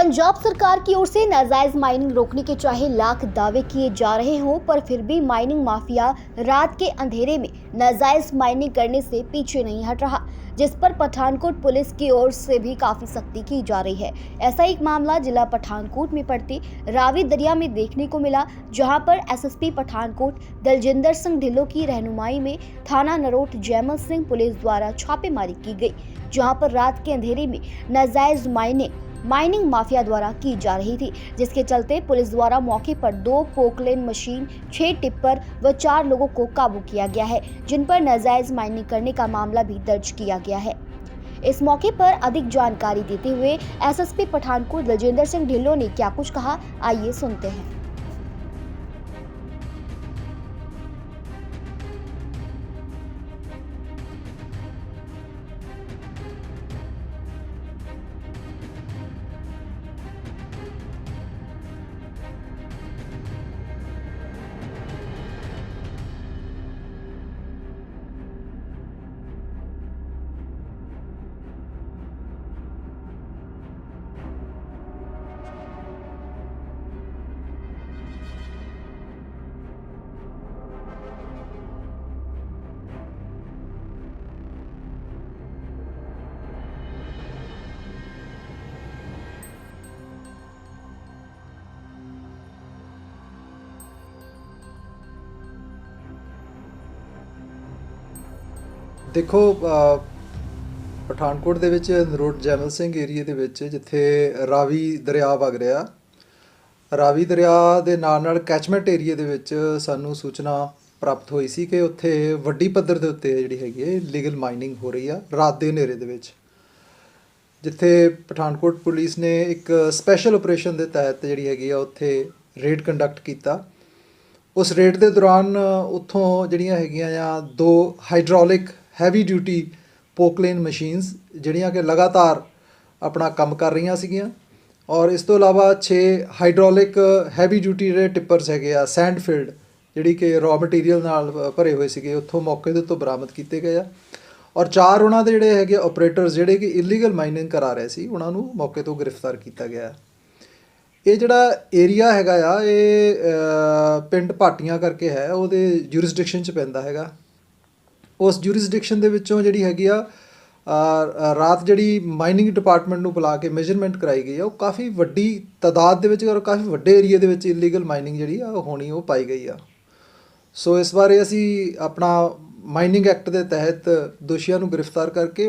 पंजाब सरकार की ओर से नाजायज माइनिंग रोकने के चाहे लाख दावे किए जा रहे हों, पर फिर भी माइनिंग माफिया रात के अंधेरे में नाजायज माइनिंग करने से पीछे नहीं हट रहा, जिस पर पठानकोट पुलिस की ओर से भी काफ़ी सख्ती की जा रही है। ऐसा एक मामला जिला पठानकोट में पड़ती रावी दरिया में देखने को मिला, जहाँ पर एसएसपी पठानकोट, दलजिंदर सिंह ढिल्लो की रहनुमाई में थाना नरोट जयमल सिंह पुलिस द्वारा छापेमारी की गई, जहाँ पर रात के अंधेरे में नाजायज माइनिंग माइनिंग माफिया द्वारा की जा रही थी, जिसके चलते पुलिस द्वारा मौके पर दो पोकलेन मशीन, छह टिप्पर व चार लोगों को काबू किया गया है, जिन पर नजायज माइनिंग करने का मामला भी दर्ज किया गया है। इस मौके पर अधिक जानकारी देते हुए एसएसपी पठानकोट दलजिंदर सिंह ढिल्लो ने क्या कुछ कहा, आइए सुनते हैं। ਦੇਖੋ ਪਠਾਨਕੋਟ ਦੇ ਵਿੱਚ ਨਰੋਟ ਜੈਮਲ ਸਿੰਘ ਏਰੀਏ ਦੇ ਵਿੱਚ ਜਿੱਥੇ ਰਾਵੀ ਦਰਿਆ ਵਗ ਰਿਹਾ, ਰਾਵੀ ਦਰਿਆ ਦੇ ਨਾਲ ਨਾਲ ਕੈਚਮੈਂਟ ਏਰੀਏ ਦੇ ਵਿੱਚ ਸਾਨੂੰ ਸੂਚਨਾ ਪ੍ਰਾਪਤ ਹੋਈ ਸੀ ਕਿ ਉੱਥੇ ਵੱਡੀ ਪੱਧਰ ਦੇ ਉੱਤੇ ਜਿਹੜੀ ਹੈਗੀ ਹੈ ਲੀਗਲ ਮਾਈਨਿੰਗ ਹੋ ਰਹੀ ਆ, ਰਾਤ ਦੇ ਹਨੇਰੇ ਦੇ ਵਿੱਚ। ਜਿੱਥੇ ਪਠਾਨਕੋਟ ਪੁਲਿਸ ਨੇ ਇੱਕ ਸਪੈਸ਼ਲ ਆਪਰੇਸ਼ਨ ਦੇ ਤਹਿਤ ਜਿਹੜੀ ਹੈਗੀ ਆ, ਉੱਥੇ ਰੇਡ ਕੰਡਕਟ ਕੀਤਾ। ਉਸ ਰੇਡ ਦੇ ਦੌਰਾਨ ਉੱਥੋਂ ਜਿਹੜੀਆਂ ਹੈਗੀਆਂ ਆ, ਦੋ hydraulic heavy duty Poclain machines ਜਿਹੜੀਆਂ ਕਿ ਲਗਾਤਾਰ ਆਪਣਾ ਕੰਮ ਕਰ ਰਹੀਆਂ ਸੀਗੀਆਂ। ਔਰ ਇਸ ਤੋਂ ਇਲਾਵਾ 6 ਹਾਈਡ੍ਰੋਲਿਕ ਹੈਵੀ ਡਿਊਟੀ ਜਿਹੜੇ ਟਿੱਪਰਸ ਹੈਗੇ ਆ ਸੈਂਡਫੀਲਡ ਜਿਹੜੀ ਕਿ ਰॉ ਮਟੀਰੀਅਲ ਨਾਲ ਭਰੇ ਹੋਏ ਸੀਗੇ, ਉੱਥੋਂ ਮੌਕੇ ਦੇ ਉੱਤੋਂ ਬਰਾਮਦ ਕੀਤੇ ਗਏ ਆ। ਔਰ ਚਾਰ ਉਹਨਾਂ ਦੇ ਜਿਹੜੇ ਹੈਗੇ ਆਪਰੇਟਰਸ ਜਿਹੜੇ ਕਿ ਇਲੀਗਲ ਮਾਈਨਿੰਗ ਕਰਾ ਰਹੇ ਸੀ, ਉਹਨਾਂ ਨੂੰ ਮੌਕੇ ਤੋਂ ਗ੍ਰਿਫਤਾਰ ਕੀਤਾ ਗਿਆ। ਇਹ ਜਿਹੜਾ ਏਰੀਆ ਹੈਗਾ ਆ, ਇਹ ਪਿੰਡ ਭਾਟੀਆਂ ਕਰਕੇ ਹੈ, ਉਹਦੇ ਜੁਰਿਸਡਿਕਸ਼ਨ ਚ ਪੈਂਦਾ ਹੈਗਾ। ਉਸ ਜੁਰਿਸਡਿਕਸ਼ਨ ਦੇ ਵਿੱਚੋਂ ਜਿਹੜੀ ਹੈਗੀ ਆ ਰਾਤ ਜਿਹੜੀ ਮਾਈਨਿੰਗ ਡਿਪਾਰਟਮੈਂਟ ਨੂੰ ਬੁਲਾ ਕੇ ਮੈਜਰਮੈਂਟ ਕਰਾਈ ਗਈ ਆ, ਉਹ ਕਾਫੀ ਵੱਡੀ ਤਾਦਾਦ ਦੇ ਵਿੱਚ ਔਰ ਕਾਫੀ ਵੱਡੇ ਏਰੀਆ ਦੇ ਵਿੱਚ ਇਲੀਗਲ ਮਾਈਨਿੰਗ ਜਿਹੜੀ ਆ, ਉਹ ਹੋਣੀ, ਉਹ ਪਾਈ ਗਈ ਆ। ਸੋ ਇਸ ਬਾਰੇ ਅਸੀਂ ਆਪਣਾ ਮਾਈਨਿੰਗ ਐਕਟ ਦੇ ਤਹਿਤ ਦੋਸ਼ੀਆਂ ਨੂੰ ਗ੍ਰਿਫਤਾਰ ਕਰਕੇ